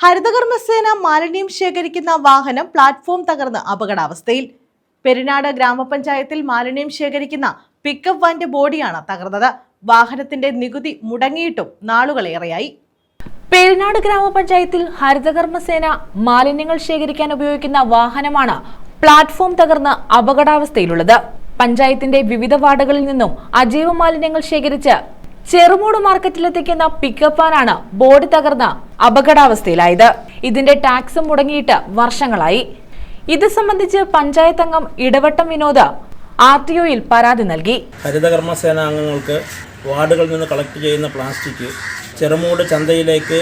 ഹരിതകർമ്മസേന മാലിന്യം ശേഖരിക്കുന്ന വാഹനം പ്ലാറ്റ്ഫോം തകർന്ന് അപകടാവസ്ഥയിൽ. പെരിനാട് ഗ്രാമപഞ്ചായത്തിൽ മാലിന്യം ശേഖരിക്കുന്ന പിക്കപ്പ് വാന്റെ ബോഡിയാണ് തകർന്നത്. വാഹനത്തിന്റെ നികുതി മുടങ്ങിയിട്ടും നാളുകളേറെയായി പെരിനാട് ഗ്രാമപഞ്ചായത്തിൽ ഹരിതകർമ്മസേന മാലിന്യങ്ങൾ ശേഖരിക്കാൻ ഉപയോഗിക്കുന്ന വാഹനമാണ് പ്ലാറ്റ്ഫോം തകർന്ന് അപകടാവസ്ഥയിലുള്ളത്. പഞ്ചായത്തിന്റെ വിവിധ വാർഡുകളിൽ നിന്നും അജൈവ മാലിന്യങ്ങൾ ശേഖരിച്ച് ചെറുമൂട് മാർക്കറ്റിലെത്തിക്കുന്ന പിക്കപ്പ് വാനാണ് ബോർഡ് തകർന്ന അപകടാവസ്ഥയിലായത്. ഇതിന്റെ ടാക്സും മുടങ്ങിയിട്ട് വർഷങ്ങളായി. ഇത് സംബന്ധിച്ച് പഞ്ചായത്ത് അംഗം ഇടവട്ടം വിനോദ് ആർ ടി ഒയിൽ പരാതി നൽകി. ഹരിതകർമ്മസേന അംഗങ്ങൾക്ക് വാർഡുകളിൽ നിന്ന് കളക്ട് ചെയ്യുന്ന പ്ലാസ്റ്റിക് ചെറുമൂട് ചന്തയിലേക്ക്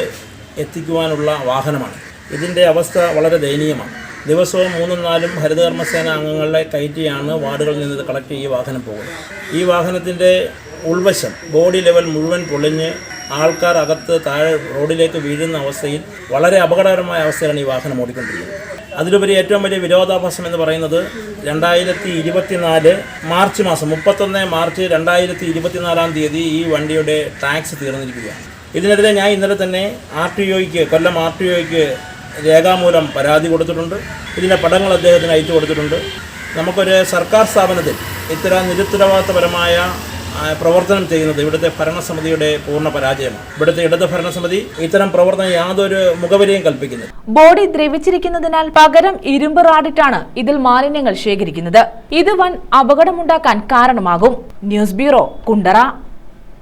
എത്തിക്കുവാനുള്ള വാഹനമാണ്. ഇതിന്റെ അവസ്ഥ വളരെ ദയനീയമാണ്. ദിവസവും മൂന്നും നാലും ഹരിതകർമ്മസേന അംഗങ്ങളെ കയറ്റിയാണ് വാർഡുകളിൽ നിന്ന് കളക്ട് ഈ വാഹനം പോകുന്നത്. ഈ വാഹനത്തിന്റെ ഉൾവശം. ബോഡി ലെവൽ മുഴുവൻ പൊളിഞ്ഞ് ആൾക്കാർ അകത്ത് താഴെ റോഡിലേക്ക് വീഴുന്ന അവസ്ഥയിൽ വളരെ അപകടകരമായ അവസ്ഥയിലാണ് ഈ വാഹനം ഓടിക്കൊണ്ടിരിക്കുന്നത്. അതിലുപരി ഏറ്റവും വലിയ വിരോധാഭാസം എന്ന് പറയുന്നത് രണ്ടായിരത്തി ഇരുപത്തിനാല് മാർച്ച് മാസം മുപ്പത്തൊന്ന് മാർച്ച് രണ്ടായിരത്തി ഇരുപത്തിനാലാം തീയതി ഈ വണ്ടിയുടെ ടാക്സ് തീർന്നിരിക്കുകയാണ്. ഇതിനെതിരെ ഞാൻ ഇന്നലെ തന്നെ ആർ ടി ഒയ്ക്ക് കൊല്ലം ആർ ടി ഒയ്ക്ക് രേഖാമൂലം പരാതി കൊടുത്തിട്ടുണ്ട്. ഇതിന്റെ പടങ്ങൾ അദ്ദേഹത്തിന് അയച്ചു കൊടുത്തിട്ടുണ്ട്. നമുക്കൊരു സർക്കാർ സ്ഥാപനത്തിൽ ഇത്തരം നിരുത്തരവാദിത്തപരമായ ആ, പ്രവർത്തനം ചെയ്യുന്നത് ഇവിടുത്തെ ഭരണസമിതിയുടെ പൂർണ പരാജയമാണ്. ഇവിടുത്തെ ഇടത് ഭരണസമിതി ഇത്തരം പ്രവർത്തനം യാതൊരു മുഖവരിയും കൽപ്പിക്കുന്നു ബോഡി ദ്രവിച്ചിരിക്കുന്നതിനാൽ പകരം ഇരുമ്പ് റാഡിട്ടാണ് ഇതിൽ മാലിന്യങ്ങൾ ശേഖരിക്കുന്നത്. ഇത് വൻ അപകടമുണ്ടാക്കാൻ കാരണമാകും. News bureau Kundara.